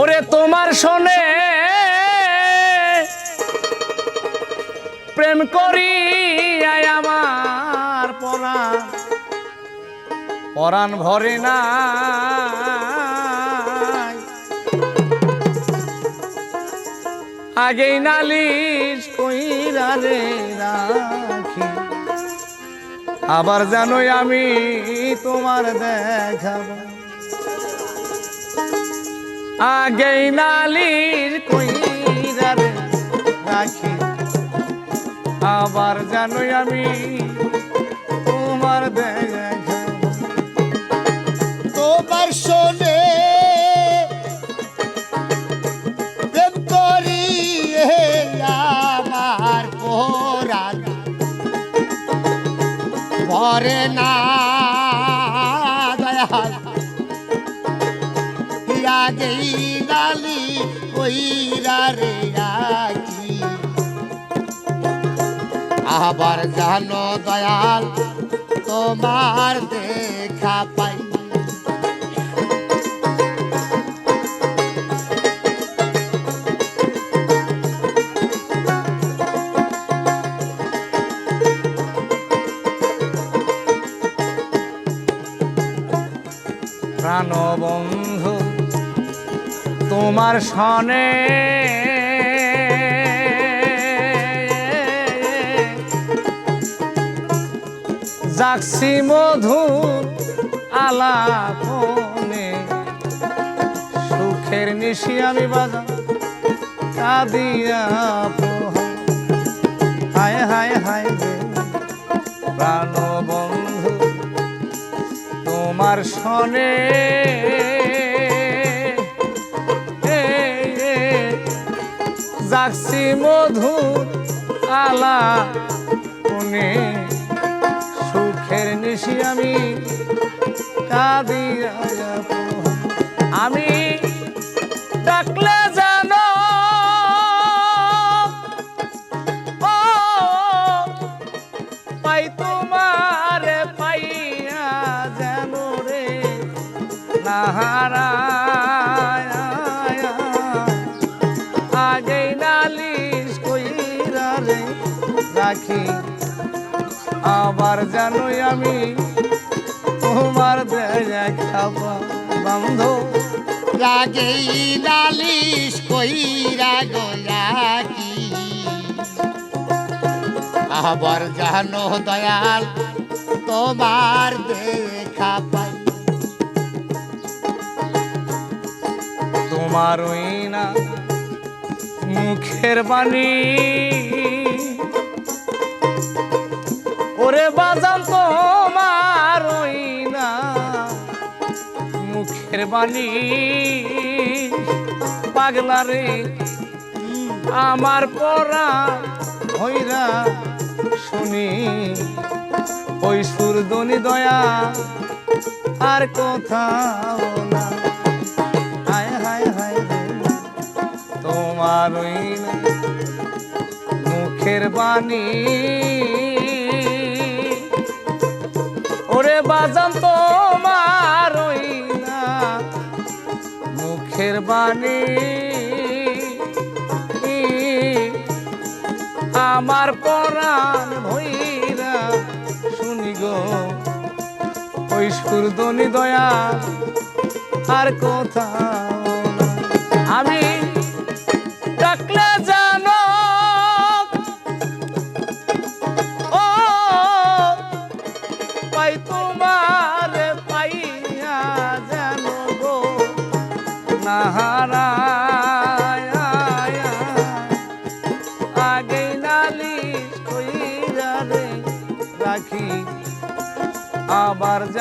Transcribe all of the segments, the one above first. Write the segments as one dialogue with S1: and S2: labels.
S1: ওরে তোমার শোনে, প্রেম করি আমার পরাণ পরাণ ভরে না আগেই নালিশ কইরা রে রাখি। আবার জানোই আমি তোমার দেখাবো আগেই নালির রাখি। আবার জানোই আমি তোমার
S2: তোমার শোনে হে আমার ভরে না দয়াল। আগেই নালি কইরা রে আকি আবার জানো দয়াল তোমার দেখা পাই।
S1: প্রাণ বন্ধু তোমার সনে। যাচ্ছি মধু আলাপনে। সুখের নিশি আমি বাজা কাদিয়া হায় হায় হায় প্রাণ বন্ধু তোমার সনে। যাচ্ছি মধু আলা। কোনে সুখের নিশি আমি কাদি আমি রাখি। আবার জানোই আমি তোমার দেখাবা বন্ধু
S2: লাগেই নালিশ কইরা গয়া কি আবার জানো দয়াল তোমার দেখা পাই।
S1: তোমার ওই না মুখের বাণী। ওরে বাজান তোমার ওই না। মুখের বাণী পাগলা রে, আমার পরা হইরা শুনি। ওই সুরদনি দয়া আর কোথাও না। হায় হায় হায় তোমার মুখের বাণী বাজান তোমার না। মুখের বাণী। আমার পরাণ ভৈরা, শুনি গো। ওই সুরদনি দয়া আর কোথাও আমি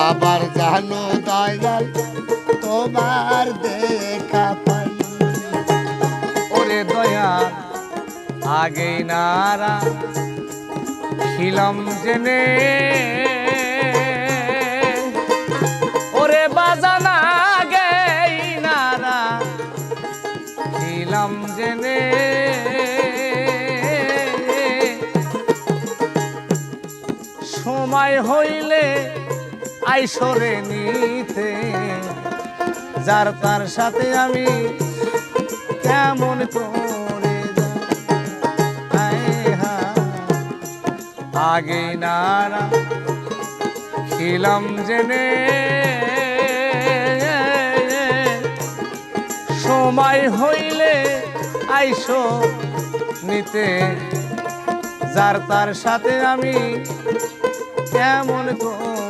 S1: আবার জানো
S2: দয়াল, তোমার দেখা পাই
S1: আগেই নারা খিলাম জেনে। ওরে বাজানা গেই নারা খিলাম জেনে। সময় হইলে আইসরে নিতে, যার তার সাথে আমি কেমন করে আগে নারা খিলাম জেনে সময় হইলে আইসো নিতে, যার তার সাথে আমি কেমন করে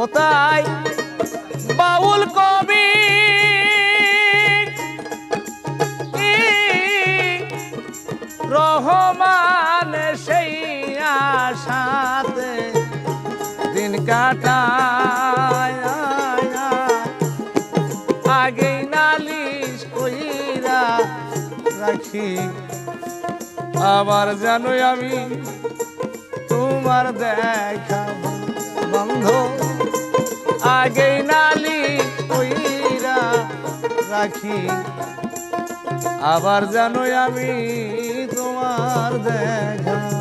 S1: ও তাই বাউল কবি রহমান সেই আশাতে দিন কাটায়, আগে নালিশ কইরা রাখি। আবার জানোই আমি তোমার দেখা আগে নালি কইরা রাখি। আবার জানোই আমি তোমার দেখা।